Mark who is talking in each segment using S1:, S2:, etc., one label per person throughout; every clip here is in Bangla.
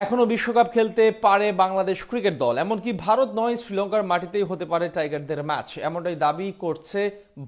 S1: এখনও বিশ্বকাপ খেলতে পারে বাংলাদেশ ক্রিকেট দল। এমনকি ভারত নয়, শ্রীলঙ্কার মাটিতেই হতে পারে টাইগারদের ম্যাচ। এমনটাই দাবি করছে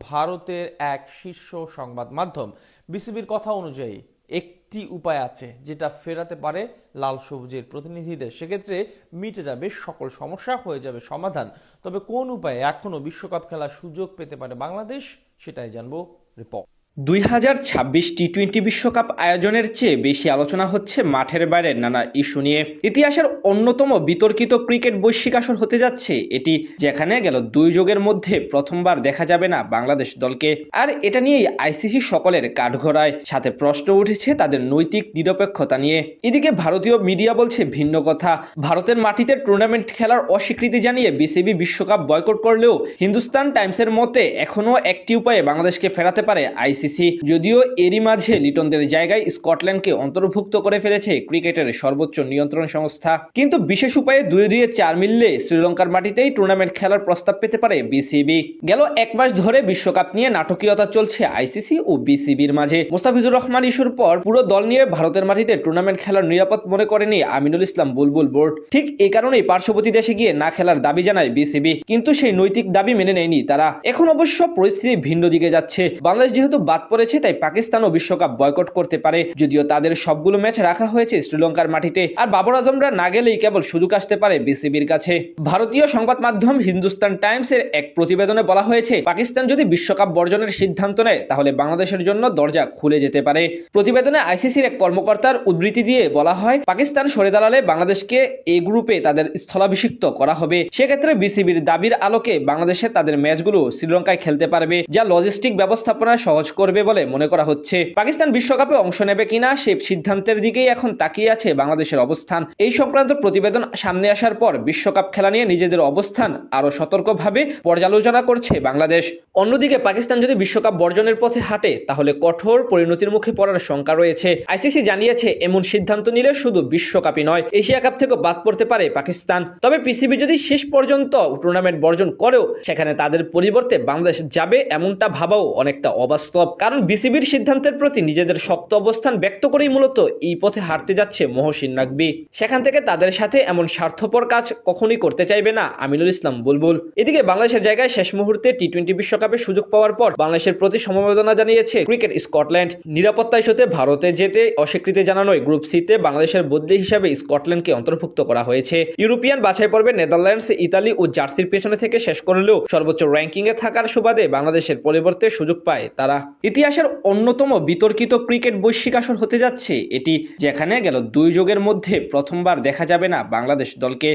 S1: ভারতের এক শীর্ষ সংবাদ মাধ্যম। বিসিবির কথা অনুযায়ী একটি উপায় আছে, যেটা ফেরাতে পারে লাল সবুজের প্রতিনিধিদের। সেক্ষেত্রে মিটে যাবে, সকল সমস্যা হয়ে যাবে সমাধান। তবে কোন উপায়ে এখনও বিশ্বকাপ খেলার সুযোগ পেতে পারে বাংলাদেশ, সেটাই জানব রিপোর্ট।
S2: দুই হাজার ছাব্বিশ টি টোয়েন্টি বিশ্বকাপ আয়োজনের চেয়ে বেশি আলোচনা হচ্ছে মাঠের বাইরের নানা ইস্যু নিয়ে। ইতিহাসের অন্যতম বিতর্কিত ক্রিকেট বৈশ্বিক আসর হতে যাচ্ছে এটি, যেখানে গেল দুই যুগের মধ্যে প্রথমবার দেখা যাবে না বাংলাদেশ দলকে। আর এটা নিয়েই আইসিসি সকলের কাঠঘোড়ায় সাথে প্রশ্ন উঠেছে তাদের নৈতিক নিরপেক্ষতা নিয়ে। এদিকে ভারতীয় মিডিয়া বলছে ভিন্ন কথা। ভারতের মাটিতে টুর্নামেন্ট খেলার অস্বীকৃতি জানিয়ে বিসিবি বিশ্বকাপ বয়কট করলেও হিন্দুস্তান টাইমসের মতে এখনও একটি উপায়ে বাংলাদেশকে ফেরাতে পারে আইসিসি। যদিও এরই মাঝে লিটনদের জায়গায় স্কটল্যান্ডকে অন্তর্ভুক্ত করে ফেলেছে ক্রিকেটের সর্বোচ্চ নিয়ন্ত্রণ সংস্থা। কিন্তু বিশেষ উপায়ে দুই দুয়ে চার মিললে শ্রীলঙ্কার মাটিতেই টুর্নামেন্ট খেলার প্রস্তাব পেতে পারে বিসিবি। গেল এক মাস ধরে বিশ্বকাপ নিয়ে নাটকীয়তা চলছে আইসিসি ও বিসিবির মাঝে। মোস্তাফিজুর রহমান ইস্যুর পর পুরো দল নিয়ে ভারতের মাটিতে টুর্নামেন্ট খেলার নিরাপদ মনে করেনি আমিনুল ইসলাম বুলবুল বোর্ড। ঠিক এই কারণেই পার্শ্ববর্তী দেশে গিয়ে না খেলার দাবি জানায় বিসিবি। কিন্তু সেই নৈতিক দাবি মেনে নেয়নি তারা। এখন অবশ্য পরিস্থিতি ভিন্ন দিকে যাচ্ছে। বাংলাদেশ যেহেতু বাদ পড়েছে, তাই পাকিস্তানও বিশ্বকাপ বয়কট করতে পারে। যদিও তাদের সবগুলো ম্যাচ রাখা হয়েছে শ্রীলঙ্কার মাটিতে, আর বাবর আজমরা না গেলেই কেবল সুযোগ আসতে পারে বিসিবির কাছে। ভারতীয় সংবাদ মাধ্যম হিন্দুস্তান টাইমস এর এক প্রতিবেদনে বলা হয়েছে, পাকিস্তান যদি বিশ্বকাপ বর্জনের সিদ্ধান্ত নেয়, তাহলে বাংলাদেশের জন্য দরজা খুলে যেতে পারে। প্রতিবেদনে আইসিসির এক কর্মকর্তার উদ্ধৃতি দিয়ে বলা হয়, পাকিস্তান সরে দাঁড়ালে বাংলাদেশকে এই গ্রুপে তাদের স্থলাভিষিক্ত করা হবে। সেক্ষেত্রে বিসিবির দাবির আলোকে বাংলাদেশে তাদের ম্যাচগুলো শ্রীলঙ্কায় খেলতে পারবে, যা লজিস্টিক ব্যবস্থাপনা সহজ করবে বলে মনে করা হচ্ছে। পাকিস্তান বিশ্বকাপে অংশ নেবে কিনা সেই সিদ্ধান্তের দিকেই এখন তাকিয়ে আছে বাংলাদেশের অবস্থান। এই সংক্রান্ত প্রতিবেদন সামনে আসার পর বিশ্বকাপ খেলা নিয়ে নিজেদের অবস্থান আরও সতর্কভাবে পর্যালোচনা করছে বাংলাদেশ। অন্যদিকে পাকিস্তান যদি বিশ্বকাপ বর্জনের পথে হাঁটে, তাহলে কঠোর পরিণতির মুখে পড়ার শঙ্কা রয়েছে। আইসিসি জানিয়েছে, এমন সিদ্ধান্ত নিলে শুধু বিশ্বকাপই নয়, এশিয়া কাপ থেকেও বাদ পড়তে পারে পাকিস্তান। তবে পিসিবি যদি শেষ পর্যন্ত টুর্নামেন্ট বর্জন করেও, সেখানে তাদের পরিবর্তে বাংলাদেশ যাবে এমনটা ভাবাও অনেকটা অবাস্তব। কারণ বিসিবির সিদ্ধান্তের প্রতি নিজেদের শক্ত অবস্থান ব্যক্ত করেই মূলত এই পথে হাঁটতে যাচ্ছে মহসিন নাকবি সেখান থেকে তাদের সাথে এমন স্বার্থপর কাজ কখনোই করতে চাইবে না আমিনুল ইসলাম বুলবুল। এদিকে বাংলাদেশের জায়গায় শেষ মুহূর্তে টি টোয়েন্টি বিশ্বকাপে সুযোগ পাওয়ার পর বাংলাদেশের প্রতি সমবেদনা জানিয়েছে ক্রিকেট স্কটল্যান্ড। নিরাপত্তা ইস্যুতে ভারতে যেতে অস্বীকৃতি জানানোয় গ্রুপ সিতে বাংলাদেশের বদলি হিসাবে স্কটল্যান্ডকে অন্তর্ভুক্ত করা হয়েছে। ইউরোপিয়ান বাছাই পর্বে নেদারল্যান্ডস, ইতালি ও জার্সির পেছনে থেকে শেষ করলেও সর্বোচ্চ র্যাঙ্কিং এ থাকার সুবাদে বাংলাদেশের পরিবর্তে সুযোগ পায় তারা। ইতিহাসের অন্যতম বিতর্কিত ক্রিকেট বৈশ্বিক আসর হতে যাচ্ছে এটি, যেখানে গেল দুই যুগের মধ্যে প্রথমবার দেখা যাবে না বাংলাদেশ দলকে।